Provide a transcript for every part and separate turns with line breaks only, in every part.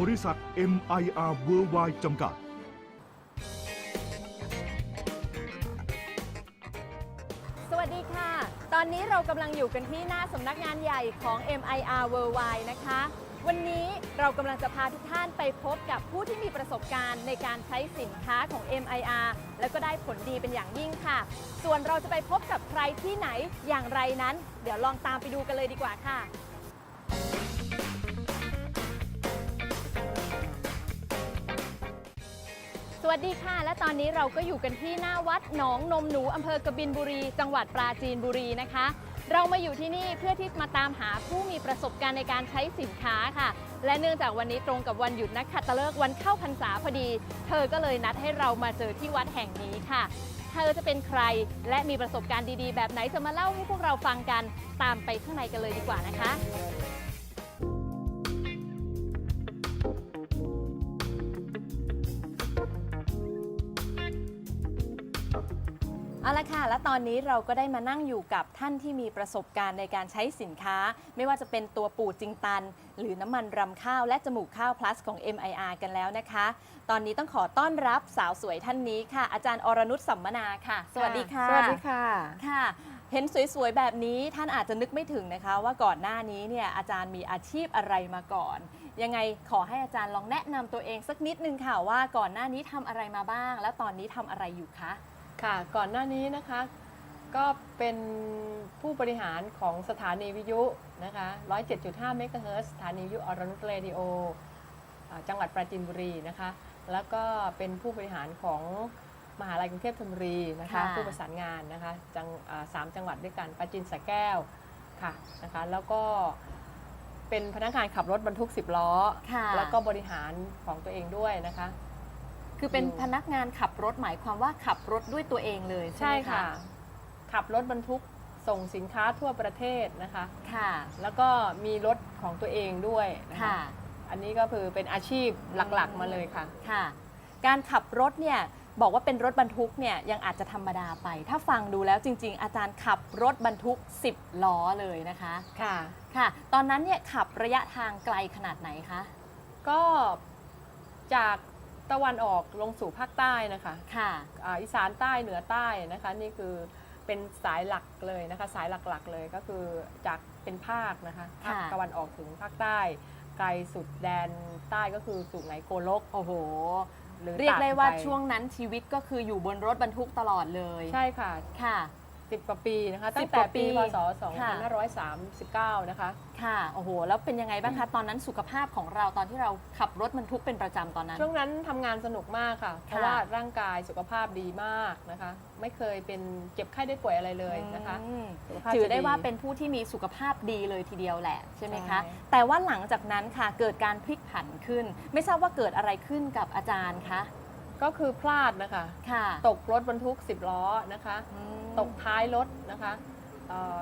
บริษัท MIR Worldwide จำกัด
สวัสดีค่ะ ตอนนี้เรากำลังอยู่กันที่หน้าสำนักงานใหญ่ของ MIR Worldwide นะคะ วันนี้เรากำลังจะพาทุกท่านไปพบกับผู้ที่มีประสบการณ์ในการใช้สินค้าของ MIR แล้วก็ได้ผลดีเป็นอย่างยิ่งค่ะ ส่วนเราจะไปพบกับใครที่ไหนอย่างไรนั้น เดี๋ยวลองตามไปดูกันเลยดีกว่าค่ะ สวัสดีค่ะ และตอนนี้เราก็อยู่กันที่หน้าวัดหนองนมหนูอำเภอกบินบุรี จังหวัดปราจีนบุรีนะคะ เรามาอยู่ที่นี่เพื่อที่มาตามหาผู้มีประสบการณ์ในการใช้สินค้าค่ะ และเนื่องจากวันนี้ตรงกับวันหยุดนักขัตฤกษ์วันเข้าพรรษาพอดี เธอก็เลยนัดให้เรามาเจอที่วัดแห่งนี้ค่ะ เธอจะเป็นใครและมีประสบการณ์ดีๆ แบบไหนจะมาเล่าให้พวกเราฟังกันตามไปข้างในกันเลยดีกว่านะคะ ละค่ะ และตอนนี้เราก็ได้มานั่งอยู่กับท่านที่มีประสบการณ์ในการใช้สินค้า ไม่ว่าจะเป็นตัวปูจิงตัน หรือน้ำมันรำข้าวและจมูกข้าว plus ของ MIR กันแล้วนะคะ ตอนนี้ต้องขอต้อนรับสาวสวยท่านนี้ค่ะ อาจารย์อรนุชสัมมนาค่ะ สวัสดีค่ะ
สวัสดีค่ะ
ค่ะ เห็นสวยๆแบบนี้ท่านอาจจะนึกไม่ถึงนะคะ ว่าก่อนหน้านี้เนี่ยอาจารย์มีอาชีพอะไรมาก่อน ยังไงขอให้อาจารย์ลองแนะนำตัวเองสักนิดนึงค่ะว่าก่อนหน้านี้ทำอะไรมาบ้าง และตอนนี้ทำอะไรอยู่คะ
ค่ะก่อนหน้านี้นะคะก็เป็นผู้บริหารของสถานีวิทยุนะคะ107.5เมกะเฮิรตซ์สถานีวิทยุอรนุชเรดิโออ่าจังหวัดปราจีนบุรีนะคะแล้วก็เป็นผู้บริหารของมหาลัยกรุงเทพธนบุรีนะคะ
ค่ะ
ผู้ประสานงานนะคะจังอ่าสามจังหวัดด้วยกันปราจีนสระแก้วค่ะนะคะแล้วก็เป็นพนักงานขับรถบรรทุก 10 ล้อ
ค่ะ
แล้วก็บริหารของตัวเองด้วยนะคะ
คือเป็น
อยู่
พนักงานขับรถหมายความว่าขับรถด้วยตัวเองเลยใช่
ใช่
ไหม
ค่ะ
คะ
ขับรถบรรทุกส่งสินค้าทั่วประเทศนะคะ
ค่ะ
แล้วก็มีรถของตัวเองด้วยนะคะ
ค่ะ
อันนี้ก็คือเป็นอาชีพหลักๆมาเลยค่ะ
ค่ะ การขับรถเนี่ยบอกว่าเป็นรถบรรทุกเนี่ยยังอาจจะธรรมดาไป ถ้าฟังดูแล้วจริง ๆ อาจารย์ขับรถบรรทุก 10 ล้อเลยนะคะ
ค่ะ
ค่ะ ตอนนั้นเนี่ยขับระยะทางไกลขนาดไหนคะ
ก็จาก ตะวันออกลงสู่ภาคใต้นะคะ
ค่ะ
อ่าอีสานใต้เหนือใต้นะคะ นี่คือเป็นสายหลักเลยนะคะ สายหลักๆเลยก็คือจากเป็นภาคนะคะภาค
ค่ะ
ตะวันออกถึงภาคใต้ ไกลสุดแดนใต้ก็คือสุไหงโกลก
โอ้โห
หรือ
เรียกได้ว่า
ตป
ช่วงนั้นชีวิตก็คืออยู่บนรถบรรทุกตลอดเลย
ใช่ค่ะ
ค่ะ
10 กว่าปีนะคะ
10
ตั้งแต่ปี
กว่าปี
พศ
ค่ะ
2539 นะคะ
ค่ะ โอ้โห แล้วเป็นยังไงบ้างคะ ตอนนั้นสุขภาพของเราตอนที่เราขับรถบรรทุกเป็นประจำตอนนั้น
ช่วงนั้นทำงานสนุกมากค่ะ เพราะว่าร่างกายสุขภาพดีมากนะคะ ไม่เคยเป็นเจ็บไข้ได้ป่วยอะไรเลยนะคะ
อืม
สุขภาพ
ถือได้
จะ
ว่าเป็นผู้ที่มีสุขภาพดีเลยทีเดียวแหละใช่ไหมคะ
ใช่
แต่ว่าหลังจากนั้นค่ะเกิดการพลิกผันขึ้น ไม่ทราบว่าเกิดอะไรขึ้นกับอาจารย์คะ
ก็คือพลาดนะคะ
ค่ะ
ตกรถบรรทุก 10 ล้อนะคะ
อืม
ตกท้ายรถนะคะเอ่อ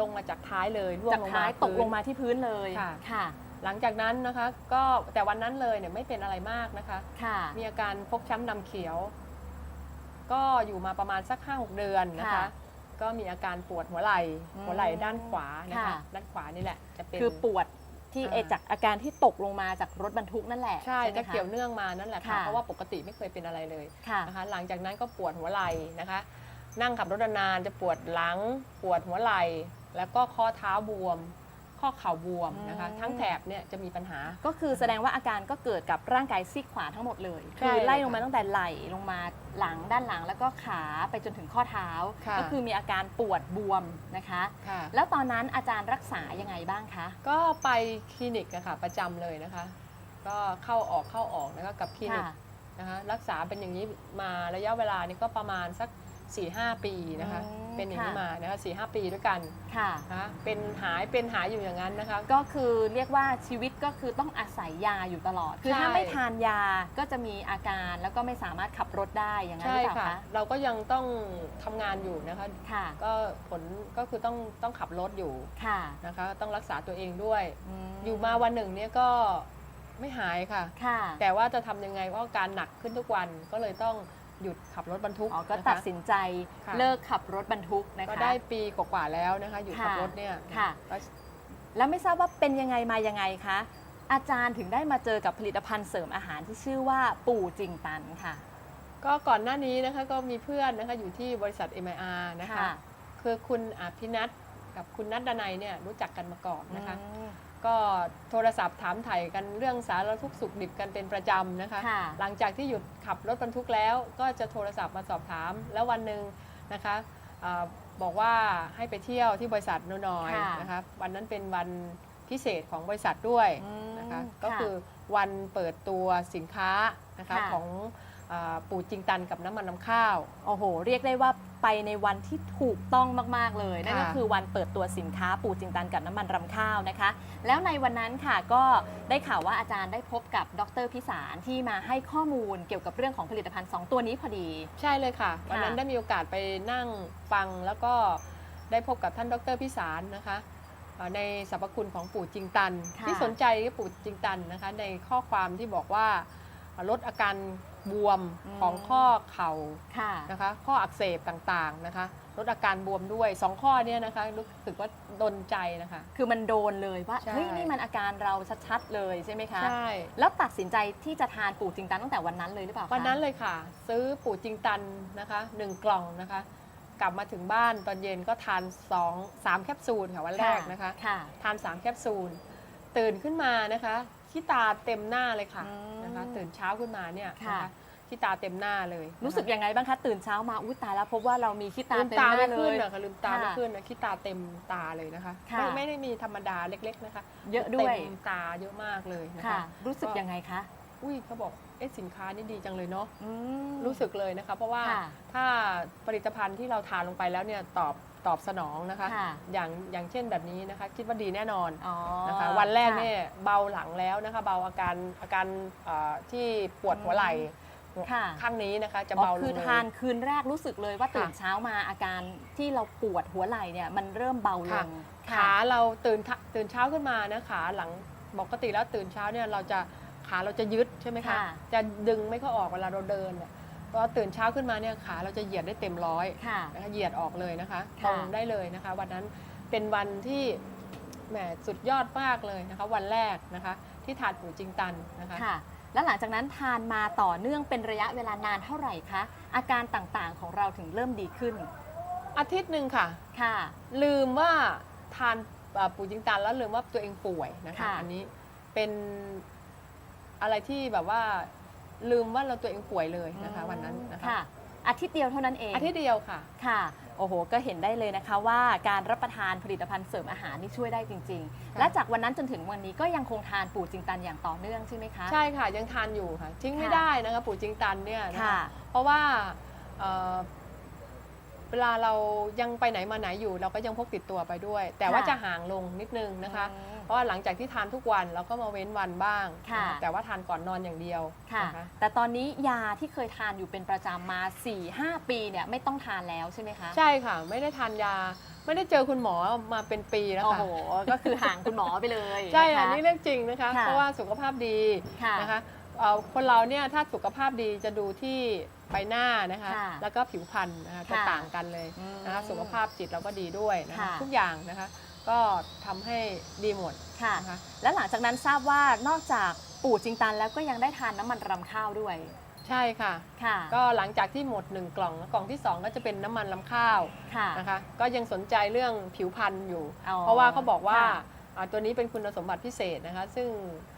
ลงมาจากท้ายเลยร่วง
จาก
ลง
ท้ามา
ย
ตกลง
พื้น
มาที่พื้นเลย
ค่ะ
ค่ะ
หลังจากนั้นนะคะก็แต่วันนั้นเลยเนี่ยไม่เป็นอะไรมากนะคะ
ค่ะ
มีอาการฟกช้ำดำเขียว ก็อยู่มาประมาณสัก5-6เดือนนะคะ
ค่ะ
ก็มีอาการปวดหัวไหล่
อืม
หัวไหล่ด้านขวานะคะ
ค่ะ
ด้านขวานี่แหละจะเป็น
คือปวด ที่
อ่า
เอจากอาการที่ตกลงมาจากรถบรรทุกนั่นแหละ
ใช่
ไหม
จะ
ค
เกี่ยวเนื่องมานั่นแหละค่ะ
ค่ะ
เพราะว่าปกติไม่เคยเป็นอะไรเลย
ค่ะ
นะคะหลังจากนั้นก็ปวดหัวไหล่นะคะ นั่งขับรถนานๆจะปวดหลังปวดหัวไหล่แล้วก็ข้อเท้าบวม ข้อเข่าบวมนะคะ
อืม
ทั้งแถบเนี่ยจะมีปัญหา
ก็คือแสดงว่าอาการก็เกิดกับร่างกายซีกขวาทั้งหมดเลย
ใช่
คือไล่ลง
เลย
มา
ค่ะ
ตั้งแต่ไหล่ลงมาหลังด้านหลังแล้วก็ขาไปจนถึงข้อเท้า
ค่ะ
ก็คือมีอาการปวดบวมนะคะ
ค่ะ
แล้วตอนนั้นอาจารย์รักษายังไงบ้างคะ
ก็ไปคลินิกนะคะประจำเลยนะคะ ก็เข้าออกเข้าออกนะคะกับคลินิก
ค่ะ
นะคะรักษาเป็นอย่างนี้มาระยะเวลานี่ก็ประมาณสัก4-5 ปีนะคะ
อืม
เป็นอย่างนี้
ค่ะ
มานะคะสี่ห้าปีด้วยกัน
ค่ะ
นะคะเป็นหายเป็นหายอยู่อย่างนั้นนะคะ
ก็คือเรียกว่าชีวิตก็คือต้องอาศัยยาอยู่ตลอด คือ
ใช่
ถ้าไม่ทานยาก็จะมีอาการแล้วก็ไม่สามารถขับรถได้อย่างนั้นห
ใช่
รือเปล่า
ค่ะ
คะ
เราก็ยังต้องทำงานอยู่นะคะ
ค่ะ
ก็ผลก็คือต้องต้องขับรถอยู่
ค่ะ
นะคะ ต้องรักษาตัวเองด้วย
ม
อยู่มาวันหนึ่งเนี่ยก็ไม่หายค่ะ
ค่ะ
แต่ว่าจะทำยังไงว่าการหนักขึ้นทุกวันก็เลยต้อง หยุดขับรถบรรทุก
อ๋อก็
นะคะ
ตัดสินใจ
ค่ะ
เลิกขับรถบรรทุกนะคะ
ก็ได้ปีกว่าๆแล้วนะคะหยุดขับ
ค่ะ
รถเนี่ย
ค่ะ
ก็
แล้วไม่ทราบว่าเป็นยังไงมายังไงคะอาจารย์ถึงได้มาเจอกับผลิตภัณฑ์เสริมอาหารที่ชื่อว่าปู่จิงตันค่ะ
ก็ก่อนหน้านี้นะคะก็มีเพื่อนนะคะอยู่ที่บริษัท MIR นะคะ
ค่ะ
คือคุณอภินัทกับคุณนัทดนัยเนี่ยรู้จักกันมาก่อนนะคะ
อืม
ก็โทรศัพท์ถามไถ่กันเรื่องสารทุกข์สุขดิบกันเป็นประจำนะคะ
ค่ะ
หลังจากที่หยุดขับรถบรรทุกแล้ว ก็จะโทรศัพท์มาสอบถาม แล้ววันหนึ่งนะคะอาบอกว่าให้ไปเที่ยวที่บริษัทนูนอย
ค่ะ
นะคะวันนั้นเป็นวันพิเศษของบริษัทด้วย
อืม
นะคะ
ค่ะ
ก็คือวันเปิดตัวสินค้านะคะ
ค่ะ
ของอาปู่จิงตันกับน้ำมันน้ำข้าว
โอ้โห เรียกได้ว่า ไปในวันที่ถูกต้องมาก ๆ เลย นั่นก็
ค่ะ
คือวันเปิดตัวสินค้าปู่จิงตันกับน้ำมันรำข้าวนะคะ แล้วในวันนั้นค่ะก็ได้ข่าวว่าอาจารย์ได้พบกับดรพิสารที่มาให้ข้อมูลเกี่ยวกับเรื่องของผลิตภัณฑ์ 2 ตัวนี้พอดี
ใช่เลยค่ะ วันนั้นได้มีโอกาสไปนั่งฟังแล้วก็ได้พบกับท่านดรพิสารนะคะเอ่อในสรรพคุณของปู่จิงตัน
ค่ะ
ที่สนใจปู่จิงตันนะคะในข้อความที่บอกว่าลดอาการ บวมของข้อเข่า
ค่ะ
นะคะ ข้ออักเสบต่างๆนะคะ ลดอาการบวมด้วยสองข้อเนี้นะคะรู้สึกว่าดนใจนะคะ
คือมันโดนเลยว่า
ใช่
เฮ้ยนี่มันอาการเราชัดๆเลยใช่ไหมคะ
ใช่
แล้วตัดสินใจที่จะทานปู่จิงตันตั้งแต่วันนั้นเลยหรือเปล่าคะ
วันนั้นเลยค่ะ ซื้อปู่จิงตันนะคะหนึ่งกล่องนะคะกลับมาถึงบ้านตอนเย็นก็ทาน2 3แคปซูลค่ะวันแรกนะคะ
ค่ะ
ทาน3แคปซูลตื่นขึ้นมานะคะขี้ตาเต็มหน้าเลยค่ะ
อืม
นะคะตื่นเช้าขึ้นมาเนี่ย
ค่ะ
นะคะขี้ตาเต็มหน้าเลยนะคะ
รู้สึกยังไงบ้างคะตื่นเช้ามาอุ้ยตายแล้วพบว่าเรามีขี้ตา
ลืม
เต็ม
ตา
ห
ไม่
น้าเล
ขึ้น
ย
นะคะลืมตาไม่
ค่ะ
ขึ้นนะขี้ตาเต็มตาเลยนะคะ
ค่ะ
ไม่ไม่ได้มีธรรมดาเล็กๆนะคะ
เยอะด้วย
เต็มตาเยอะมากเลยนะ
ค่ะ
คะ
รู้สึกยังไงคะ
อุ้ยเขาบอกเอ๊ะสินค้านี่ดีจังเลยเนาะ
อืม
รู้สึกเลยนะคะ เพราะว่า
ค่ะ
ถ้าผลิตภัณฑ์ที่เราทานลงไปแล้วเนี่ยตอบ ตอบสนองนะคะ
ค่ะ
อย่างอย่างเช่นแบบนี้นะคะ คิดว่าดีแน่นอน
อ๋อ
นะคะวันแรก
ค่ะ
เนี่ยเบาหลังแล้วนะคะ เบาอาการอาการเอ่อที่ปวดหัวไหล่
ค่ะ
ข้างนี้นะคะ จะ
อ๋อ
เบาลง
คือ
เลย
ทานคืนแรกรู้สึกเลยว่า
ค่ะ
ตื่นเช้ามาอาการที่เราปวดหัวไหล่เนี่ยมันเริ่มเบาล
ค่ะ
ง
ขาเราตื่นทะตื่นเช้าขึ้นมานะขาหลังปกติแล้วตื่นเช้าเนี่ยเราจะขาเราจะยึดใช่ไหมคะ
ค่ะ
จะดึงไม่ค่อยออกเวลาเราเดินเนี่ย พอตื่นเช้าขึ้นมาเนี่ยขาเราจะเหยียดได้เต็มร้อย
ค่ะ
นะคะเหยียดออกเลยนะคะต
ค่ะ
รงได้เลยนะคะ วันนั้นเป็นวันที่แหมสุดยอดมากเลยนะคะ วันแรกนะคะที่ทานปูจิงตันนะคะ
ค่ะ แล้วหลังจากนั้นทานมาต่อเนื่องเป็นระยะเวลานานเท่าไหร่คะ อาการต่างๆของเราถึงเริ่มดีขึ้น
อาทิตย์หนึ่งค่ะ
ค่ะ
ลืมว่าทานเอ่อปูจิงตันแล้วลืมว่าตัวเองป่วยนะคะ
ค่ะ
อันนี้เป็นอะไรที่แบบว่า ลืมว่าเราตัวเองป่วยเลยนะคะ วันนั้นนะคะ
ค่ะ อาทิตย์เดียวเท่านั้นเอง
อาทิตย์เดียวค่ะ
ค่ะ โอ้โห ก็เห็นได้เลยนะคะว่าการรับประทานผลิตภัณฑ์เสริมอาหารนี่ช่วยได้จริง ๆ
ค่ะ
และจากวันนั้นจนถึงวันนี้ก็ยังคงทานปู่จิงตันอย่างต่อเนื่องใช่ไหมคะ
ใช่ค่ะยังทานอยู่ค่ะ ทิ้งไม่
ค่ะ
ได้นะคะปูจิงตันเนี่ยนะคะ
ค่ะ
เพราะว่าเอ่อเวลาเรายังไปไหนมาไหนอยู่ เราก็ยังพกติดตัวไปด้วย แต่ว่า
ค่ะ
จะห่างลงนิดนึงนะคะ
อืม
เพราะว่าหลังจากที่ทานทุกวันเราก็มาเว้นวันบ้าง
ค่ะ
นแต่ว่าทานก่อนนอนอย่างเดียว
ค่ะ
นะคะ
แต่ตอนนี้ยาที่เคยทานอยู่เป็นประจำมา 4-5 ปีเนี่ยไม่ต้องทานแล้วใช่ไหมคะ
ใช่ค่ะ ไม่ได้ทานยา ไม่ได้เจอคุณหมอมาเป็นปีแล้ว
โอ้
ค่ะ
โห ก็คือห่างคุณหมอไปเลย
ใช่ค่ะ
น
นี่เรื่องจริงนะคะ
ค่ะ
เพราะว่าสุขภาพดี
ค่ะ
นะคะเอ่อคนเราเนี่ยถ้าสุขภาพดีจะดูที่ใบหน้านะคะ
ค่ะ
แล้วก็ผิวพรรณนะคะจะ
ค่ะ
ต่างกันเลย
อืม
นะคะสุขภาพจิตเราก็ดีด้วยนะคะ
ค่ะ
ทุกอย่างนะคะ ก็ทำให้ดีหมด
ค่ะ
นะคะ
และหลังจากนั้นทราบว่านอกจากปู่จิงตันแล้วก็ยังได้ทานน้ำมันรำข้าวด้วย
ใช่ค่ะ
ค่ะ
ก็หลังจากที่หมด 1 กล่องกล่องที่ 2 ก็จะเป็นน้ำมันลำข้าว
ค่ะ
นะคะ ก็ยังสนใจเรื่องผิวพรรณอยู่
อ๋อ
เพราะว่าเขาบอกว่า
ค่ะ
อ่าตัวนี้เป็นคุณสมบัติพิเศษนะคะ ซึ่งอ่า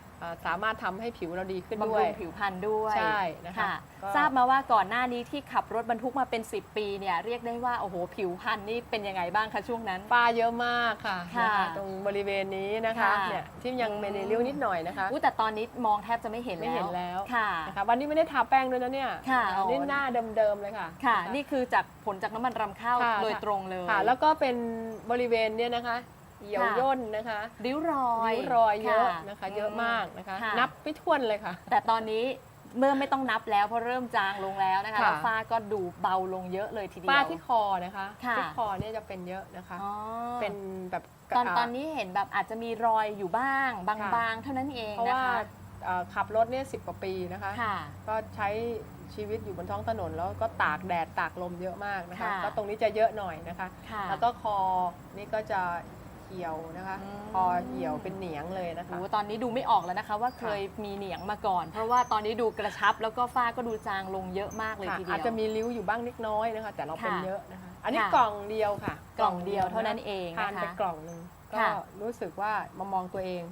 สามารถทำให้ผิวเราดีขึ้นด้
บำ
ว
รุ
ย
งผิวพรรณด้วย
ใช่นะคะ
ค่ะ
ก็
ทราบมาว่าก่อนหน้านี้ที่ขับรถบรรทุกมาเป็น 10 ปีเนี่ยเรียกได้ว่า โอ้โห ผิวพรรณนี่เป็นยังไงบ้างคะช่วงนั้น
ฝ้าเยอะมากค่ะ
ค่ะ
นะคะตรงบริเวณนี้นะคะ
ค่ะ
เนี่ยที่ยัง
อืม
เป็นริ้วนิดหน่อยนะคะ
อู้แต่ตอนนี้มองแทบจะไม่เห็น
ไม่
แล้ว
เห็นแล้ว
ค่ะ
นะคะวันนี้ไม่ได้ทาแป้งด้วยนะเนี่ย
ค่ะ
นนี่หน้าเดิมๆเลยค่ะ
ค่ะ
น
นี่คือจากผลจากน้ำมันรำข้าว
ค่ะ
โดยตรงเลย
ค่ะ แล้วก็เป็นบริเวณเนี่ยนะคะ เหี่ยว
ค่ะ
ย่นนะคะ
ริ้วรอย
ริ้วรอยเยอะ
ค่
นะคะ เยอะมากนะคะ
ค่ะ
นับไม่ถ้วนเลยค่ะ
แต่ตอนนี้เมื่อไม่ต้องนับแล้วเพราะเริ่มจางลงแล้วนะคะ
ค่ะ
แล้วฝ้าก็ดูเบาลงเยอะเลยทีเดียว
ฝ้าที่คอนะคะ
ค่ะ
ที่คอเนี่ยจะเป็นเยอะนะคะ
อ๋อ
เป็นแบบ
ตอนาตอนนี้เห็นแบบอาจจะมีรอยอยู่บ้าง บางๆ เท่านั้นเอง
เพราะ
นะ
ว่า
คะ
เอ่อขับรถเนี่ยสิกว่าปีนะคะ
ค่ะ
ก็ใช้ชีวิตอยู่บนท้องถนนแล้วก็ตากแดดตากลมเยอะมากนะคะ
ค่ะ
ก็ตรงนี้จะเยอะหน่อยนะคะ
ค่ะ
แล้วก็คอนี่ก็จะ เหี่ยวนะคะ
อืม
พอเหี่ยวเป็นเหนียงเลยนะคะ
โอ้ตอนนี้ดูไม่ออกแล้วนะคะ ว่าเคยมีเหนียงมาก่อน เพราะว่าตอนนี้ดูกระชับแล้วก็ฝ้าก็ดูจางลงเยอะมากเลย
ค่ะ
ทีเดียว
อาจจะมีริ้วอยู่บ้างเล็กน้อยนะคะ แต่เราเป็น
ค่ะ
เยอะนะคะ อันนี้
ค่ะ
กล่องเดียวค่ะ
กล่องเดียวเท่านั้นเอง
ทาน
นะ
ไป
คะ
กล่องหนึ่งก็
ค่ะ
รู้สึกว่ามามองตัวเอง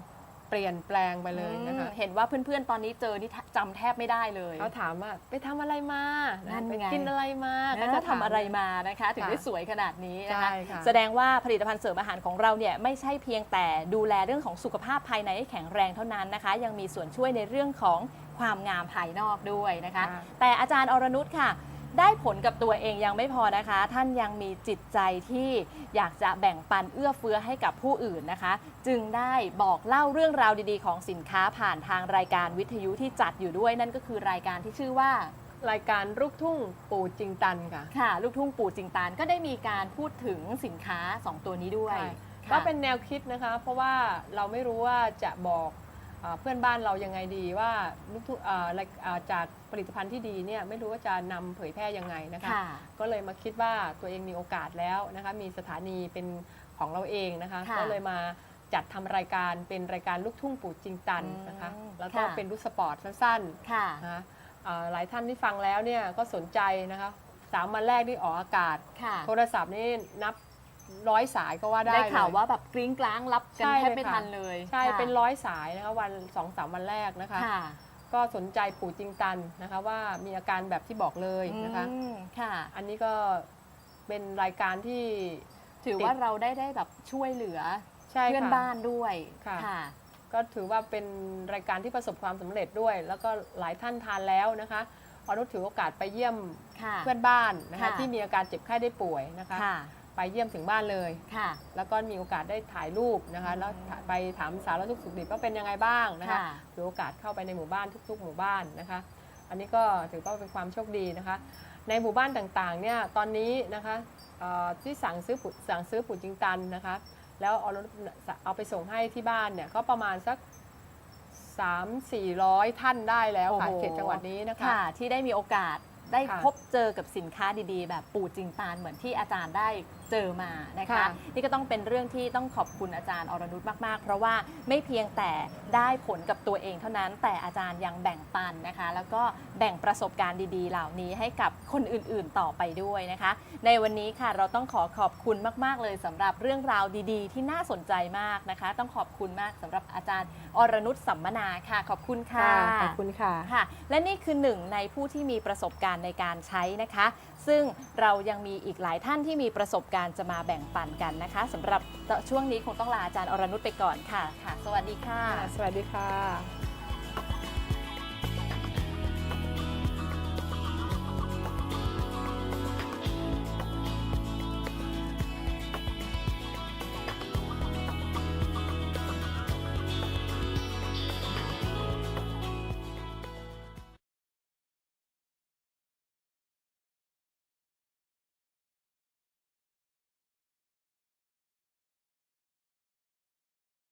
เปลี่ยนแปลงไปเลยนะคะ
อืมเห็นว่าเพื่อนๆ ตอนนี้เจอนี่จำแทบไม่ได้เลย
เขาถามว่าไปทำอะไรมา
นั่น
ไป
ไง
กินอะไรมา
แล้ว
เขา
ก็
จ
ทำอะไรมานะคะ ถึง
ค่ะ
ได้สวยขนาดนี้นะคะ
ใช่ค่ะ
แสดงว่าผลิตภัณฑ์เสริมอาหารของเราเนี่ยไม่ใช่เพียงแต่ดูแลเรื่องของสุขภาพภายในให้แข็งแรงเท่านั้นนะคะ ยังมีส่วนช่วยในเรื่องของความงามภายนอกด้วยนะคะ
ค่ะ
แต่อาจารย์อรนุชค่ะ ได้ผลกับตัวเองยังไม่พอนะคะ ท่านยังมีจิตใจที่อยากจะแบ่งปันเอื้อเฟื้อให้กับผู้อื่นนะคะ จึงได้บอกเล่าเรื่องราวดีๆ ของสินค้าผ่านทางรายการวิทยุที่จัดอยู่ด้วย นั่นก็คือรายการที่ชื่อว่า
รายการลูกทุ่งปู่จิงตันค่ะ
ค่ะ ลูกทุ่งปู่จิงตานก็ได้มีการพูดถึงสินค้า 2 ตัวนี้ด้วย
ใช่
ค่ะ
ก็เป็นแนวคิดนะคะ เพราะว่าเราไม่รู้ว่าจะบอก เออเพื่อนบ้านเรายังไงดีว่าลูกทุ่งเอ่อรายเอ่อจากผลิตภัณฑ์ที่ดีเนี่ยไม่รู้ว่าจะนำเผยแพร่ยังไงนะคะ
ค่ะ
ก็เลยมาคิดว่าตัวเองมีโอกาสแล้วนะคะ มีสถานีเป็นของเราเองนะคะ
ค่ะ
ก็เลยมาจัดทำรายการเป็นรายการลูกทุ่งปู่จิงตันนะคะ
อืม
แล้วก็
ค่ะ
เป็นลูกสปอร์ตสั้น
ค่ะ
ๆนะคะเอ่อหลายท่านที่ฟังแล้วเนี่ยก็สนใจนะคะสามวันแรกที่ออกอากาศ
ค่ะ
โทรศัพท์นี่นับ ร้อยสายก็ว่าได้
ได้ข่าว
เลย
ว่าแบบกริ้งกลางรับกัน
ใช่
แทบ
เลย
ไม่
ค่ะ
ทันเลย
ใช่
ค่ะ
เป็นร้อยสายนะคะวันสองสามวันแรกนะคะ
ค่ะ
ก็สนใจปู่จิงตันนะคะว่ามีอาการแบบที่บอกเลยนะคะ
อืมค่ะ
อันนี้ก็เป็นรายการที่
ถือว่าเราได้ได้แบบช่วยเหลือ
ใช่
เพื่อน
ค่ะ
บ้านด้วย
ค่ะ
ค่ะ
ก็ถือว่าเป็นรายการที่ประสบความสำเร็จด้วย แล้วก็หลายท่านทานแล้วนะคะอนุถือโอกาสไปเยี่ยม
ค่ะ
เพื่อนบ้านนะคะ
ค่ะ
ที่มีอาการเจ็บไข้ได้ป่วยนะคะ
ค่ะ
ไปเยี่ยมถึงบ้านเลย
ค่ะ
แล้วก็มีโอกาสได้ถ่ายรูปนะคะ
อืม
แล้วไปถามสารทุกข์สุขดิบว่าเป็นยังไงบ้างนะคะ
ค่ะ
ถือโอกาสเข้าไปในหมู่บ้านทุก ๆ หมู่บ้านนะคะ อันนี้ก็ถือว่าเป็นความโชคดีนะคะ ในหมู่บ้านต่างๆเนี่ยตอนนี้นะคะเอ่อที่สั่งซื้อปุ๋สั่งซื้อปุ๋จิงตันนะคะ แล้วเอารถเอาไปส่งให้ที่บ้านเนี่ยก็ประมาณสัก 3 400 ท่านได้แล้วค่ะ
โอ้โห
เขตจังหวัดนี้นะคะ
ค่ะ ที่ได้มีโอกาสได้
ค่ะ
พบเจอกับสินค้าดีๆ แบบปู่จิงตานเหมือนที่อาจารย์ได้ เจอมานะคะ
ค่ะ
นี่ก็ต้องเป็นเรื่องที่ต้องขอบคุณอาจารย์อรนุชมากๆ เพราะว่าไม่เพียงแต่ได้ผลกับตัวเองเท่านั้น แต่อาจารย์ยังแบ่งปันนะคะ แล้วก็แบ่งประสบการณ์ดีๆ เหล่านี้ให้กับคนอื่นๆต่อไปด้วยนะคะ ในวันนี้ค่ะเราต้องขอขอบคุณมาก ๆ เลยสำหรับเรื่องราวดีๆ ที่น่าสนใจมากนะคะ ต้องขอบคุณมากสำหรับอาจารย์อรนุชสัมมนาค่ะ ขอบคุณค่ะ
ขอบคุณค่ะ
ค่ะและนี่คือหนึ่งในผู้ที่มีประสบการณ์ในการใช้นะคะ ซึ่งเรายังมีอีกหลายท่านที่มีประสบการณ์จะมาแบ่งปันกันนะคะสำหรับช่วงนี้คงต้องลาอาจารย์อรนุชไปก่อนค่ะค่ะ สวัสดีค่ะ
สวัสดีค่ะ